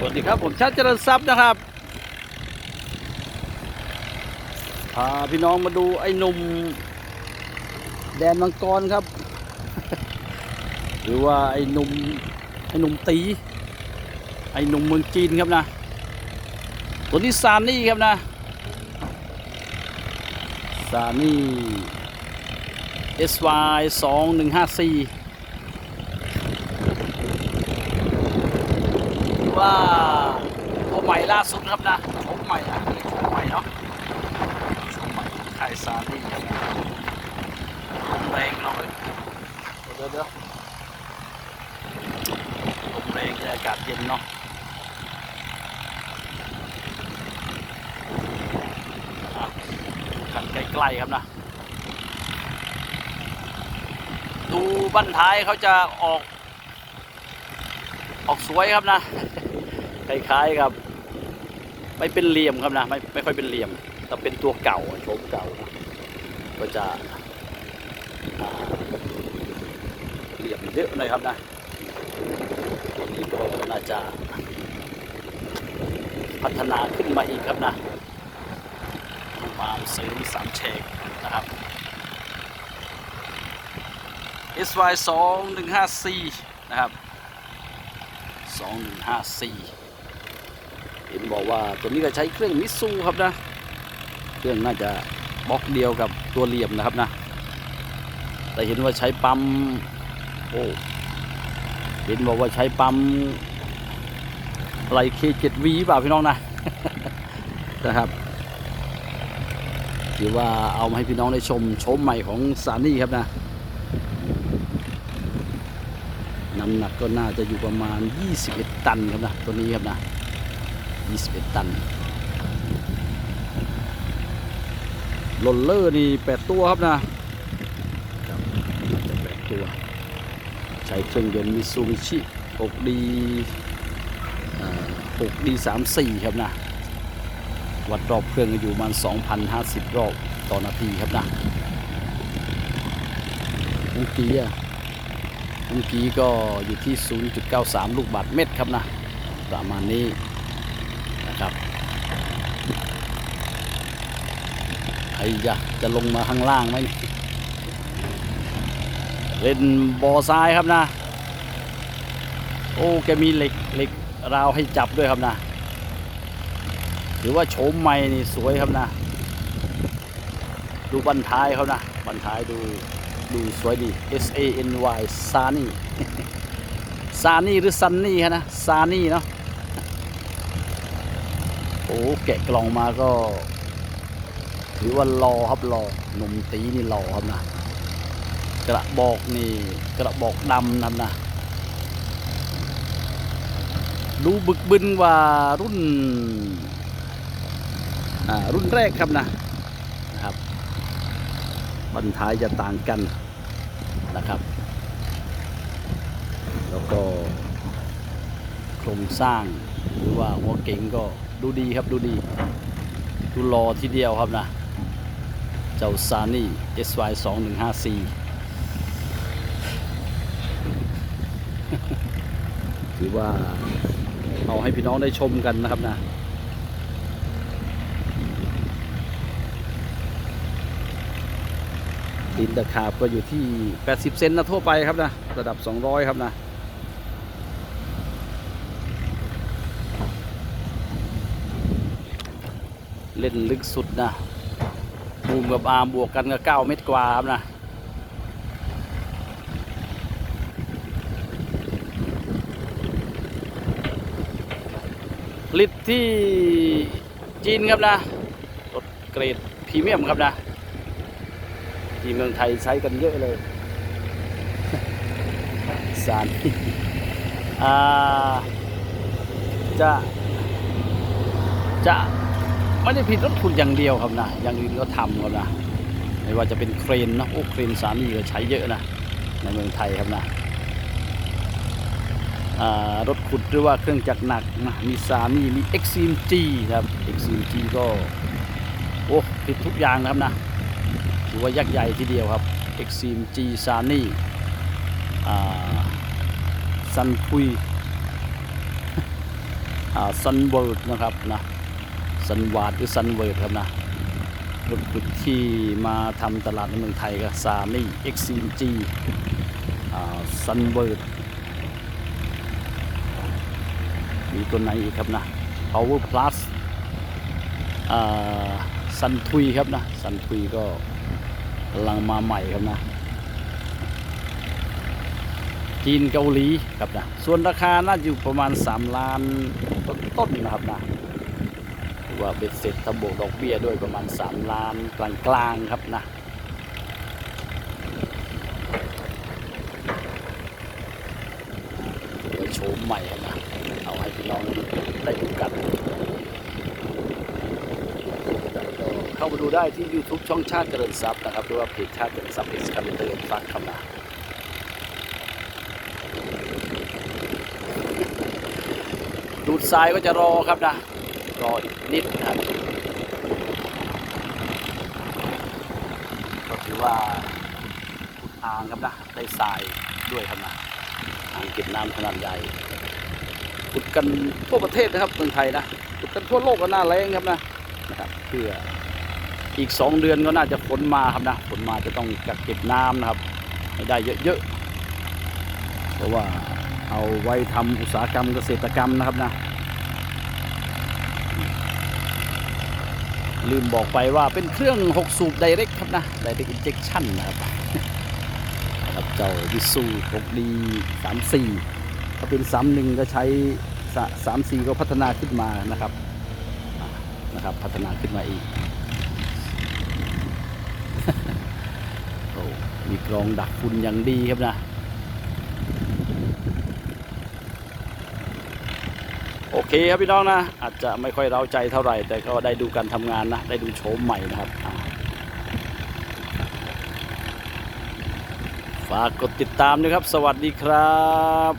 สวัสดีครับ ผมชาติเจริญทรัพย์นะครับ พาพี่น้องมาดูไอ้หนุ่ม แดนมังกรครับ หรือว่าไอ้หนุ่มไอ้หนุ่มตี ไอ้หนุ่มเมืองจีนครับนะ ตัวนี้ซานนี่ครับนะ ซานี่ SY 2 1 5 4 ว่าตัวใหม่ล่าสุดครับนะโฉมใหม่นะโฉมใหม่เนาะโฉมใหม่ไทยซานี่ครับลมแรงเนาะเดี๋ยวเดี๋ยวลมแรงอากาศเย็นเนาะอะกันใกล้ๆครับนะดูบั้นท้ายเขาจะออก ออกสวยครับนะ คล้ายๆกับ ไม่เป็นเหลี่ยมครับนะไม่ไม่ค่อยเป็นเหลี่ยม แต่เป็นตัวเก่าโฉมเก่านะก็จะอ่าเหลี่ยมเยอะหน่อยครับนะตัวนี้ก็น่าจะพัฒนาขึ้นมาอีกครับนะความซื้อสามเชกนะครับ SY 2 1 5 4นะครับ 2154 เห็นบอกว่าตัวนี้ก็ใช้เครื่องมิซูครับนะ เครื่องน่าจะบล็อกเดียวกับตัวเหลี่ยมนะครับนะ แต่เห็นว่าใช้ปั๊มโอ้เห็นบอกว่าใช้ปั๊มไรเคเจ็ดวีเปล่าพี่น้องนะนะครับถือว่าเอามาให้พี่น้องได้ชมชมใหม่ของซานี่ครับนะน้ำหนักก็น่าจะอยู่ประมาณ 21 ตันครับนะตัวนี้ครับนะ 21 ตันโรลเลอร์นี่ 8 ตัวครับนะครับน่าจะ8ตัว ใช้เครื่องยนต์มิซูบิชิ 6D 6D 34ครับนะ วัดรอบเครื่องอยู่ประมาณ2,050 รอบต่อนาทีครับนะเมื่อกี้อะเมื่อกี้ก็อยู่ที่ 0.93 ลูกบาทเมตรครับนะ ประมาณนี้นะครับ ไอ้ยะจะลงมาข้างล่างไหมนี่เล่นบอทรายครับนะ โอ้แกมีเหล็กเหล็กราวให้จับด้วยครับนะ หรือว่าโฉมใหม่นี่สวยครับนะ ดูบันท้ายเขานะ บันท้ายดูดูสวยดี S A N Y ซานี่ซานี่หรือซันนี่ครับนะซานี่เนาะโอ้แกะกล่องมาก็ ถือว่ารอครับรอหนุ่มตีนี่รอครับนะ กระบอกนี่กระบอกดำนะนะดูบึกบึนว่ารุ่นอ่ารุ่นแรกครับนะนะครับบันท้ายจะต่างกันนะครับ แล้วก็โครงสร้างหรือว่าหัวเก๋งก็ดูดีครับดูดี ดูรอทีเดียวครับนะ เจ้าซานี่ SY 2 1 5 4ถือว่าเอาให้พี่น้องได้ชมกันนะครับนะดินตะขาบก็อยู่ที่ 80 เซนนะทั่วไปครับนะ ระดับ 200 ครับนะเล่นลึกสุดนะ บูมกับอาร์มบวกกันก็9เมตรกว่าครับนะลิตที่จีนครับนะรถเกรดพรีเมียมครับนะ ที่เมืองไทยใช้กันเยอะเลย สารอ่าจะ จะ ไม่ได้ผิดรถขุดอย่างเดียวครับนะอย่างอื่นก็ทำครับนะไม่ว่าจะเป็นเครนนะโอ้เครนสานี่ก็ใช้เยอะนะในเมืองไทยครับนะรถขุดหรือว่าเครื่องจักรหนักนะมีสานี่มี XCMG ครับ XCMG ก็โอ้ติดทุกอย่างนะครับนะถือว่ายักษ์ใหญ่ทีเดียวครับ Exim G s a n i ซันพุยซันเวิร์ดนะครับนะ ซันวาดหรือซันเวิร์ดครับนะรถขุดที่มาทำตลาดในเมืองไทยก็ซานี่เอ็กซีจีซันเวิร์ดมีตัวไหนอีกครับนะ Power Plus ซันทุยครับนะซันทุยก็กำลังมาใหม่ครับนะจีนเกาหลีครับนะ ส่วนราคาน่าอยู่ประมาณ 3 ล้านต้นๆนะครับนะ ว่าเบ็ดเสร็จถ้าบวกดอกเบี้ยด้วยประมาณ 3 ล้านกลางๆครับนะโดยโฉมใหม่นะเอาให้พี่น้องได้ดูกัน เข้ามาดูได้ที่ YouTube ช่องชาติเจริญทรัพย์นะครับหรือว่าเพจชาติเจริญทรัพย์เพจคาร์เบเตอร์ฟักคำนาดูดทรายก็จะรอครับนะ รออีกนิดนะครับก็ถือว่าขุดอ่างครับนะได้ทรายด้วยครับนะอ่างเก็บน้ำขนาดใหญ่ขุดกันทั่วประเทศนะครับเมืองไทยนะขุดกันทั่วโลกก็น่าแรงครับนะนะครับเพื่ออีกสองเดือนก็น่าจะฝนมาครับนะฝนมาจะต้องกักเก็บน้ำนะครับให้ได้เยอะๆเพราะว่าเอาไว้ทำอุตสาหกรรมเกษตรกรรมนะครับนะ ลืมบอกไปว่าเป็นเครื่อง 6 สูบ Direct ครับนะ Direct Injection นะครับครับเจ้าวิสู6 d 34ถ้าเป็น 31 ก็ใช้ 34 ก็พัฒนาขึ้นมานะครับนะครับ พัฒนาขึ้นมาอีกโอ้มีกรองดักฝุ่นอย่างดีครับนะ โอเคครับพี่น้องนะ อาจจะไม่ค่อยเร้าใจเท่าไหร่ แต่ก็ได้ดูการทำงานนะ ได้ดูโฉมใหม่นะครับฝากกดติดตามนะครับ สวัสดีครับ